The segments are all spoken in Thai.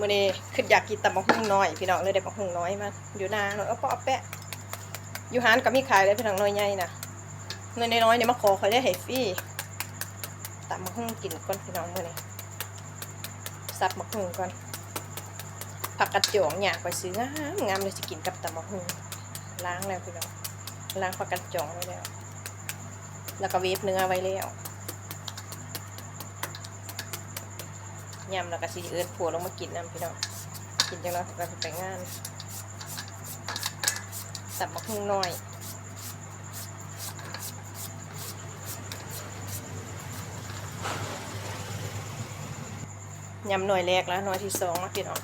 มื่อนี้คืออยากกินตำบักหุ่งน้อยพี่น้องเลยได้บักหุ่งน้อยมาอยู่นาหน่อยเอาปอเอาแปะอยู่หานก็มีขายเลยพี่น้องน้อยใหญ่นะเงินน้อยเนี่ยมาขอเขาได้ให้ฟรีตำบักหุ่งกินก่อนพี่น้องมื่อนี้สับบักหุ่งก่อนผักกระจงอยากไปซื้องามงามเลยจะกินกับตำบักหุ่งล้างแล้วพี่น้องล้างผักกระจงไว้แล้ว แล้วก็เวฟเนื้อไว้แล้ว ยำแล้วก็สิเอิญผัวลงมากินน้ำพี่น้องกินจังแล้วก็สิไปงานสับมะฮุ่งน้อยยำหน่อยแรกแล้วหน่อยที่สองพี่น้อง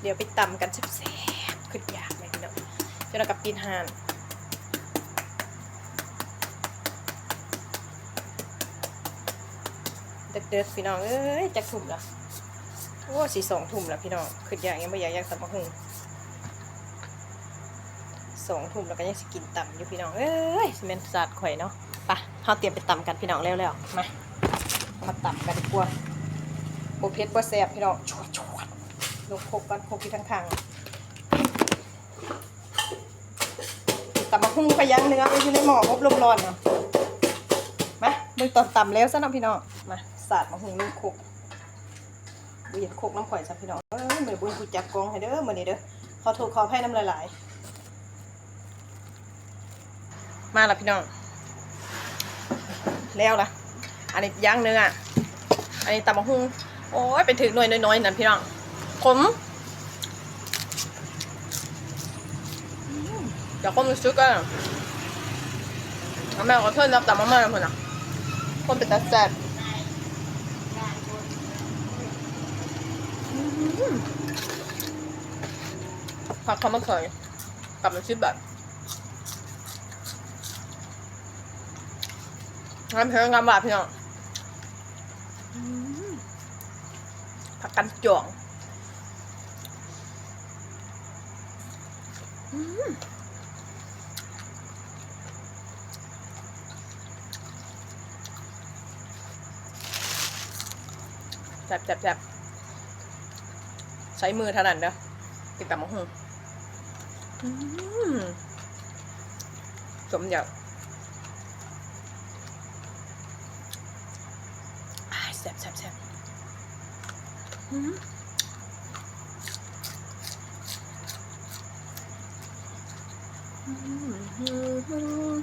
เดี๋ยวไปตำกันแซ่บๆขึ้นยากเลยพี่น้องเจ้ากับปีนหานเด็กๆพี่น้องเอ้ยจะถุ่มละ โอ้สีสองทุ่มแล้วพี่น้องคืออยากยังไม่อยากอยากสับมะฮุงสองทุ่มแล้วก็ยังสกินต่ำอยู่พี่น้อง เอ้ยสเมนสาดข่อยเนาะไปะเราเตรียมไปต่ำกันพี่น้องแล้วๆ มา มาต่ำกันดีกว่าโบเพชรโบแซบพี่น้องชวดชวดลงโคกกันโคกที่ทั้งทางตำมะฮุ่งไปย่างเนื้อไปอยู่ในหม้ออบลมร้อนเนาะมาเบิ่งตอนต่ำแล้วซะเนาะพี่น้อง มาสาดมะฮุ่งลงโคก บุญโคกน้ำข่อยสับพี่น้องเอ้ยเหมือนบุญกูจับกองให้เด้อเหมือนนี้เด้อขอโทษขอให้น้ำลายไหลมาละพี่น้อง แล้วล่ะอันนี้ย่างเนื้ออันนี้ตำมะฮุ่งโอ้ยเป็นถึงหน่วยน้อยๆนั่นพี่น้องขมเดี๋ยวคนมันซุกอะเอาแม่ขอโทษรับตำมาม่าแล้วคนน่ะคนเป็นตาแซ่บ ผักเขามาเคยกับน้ำชิบแบบงานเพลงงานบาดพี่น้องผักกันจ่วงอืมแซ่บแซ่บแซ่บ ใช้มือเท่านั้นเด้อติดกับมะฮุงอืมสมอยากแซ่บแซ่บแซ่บอืมอืมอืมอืม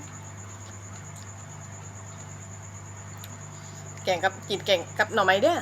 แกงกับกินแกงกับหน่อไม้เด้อ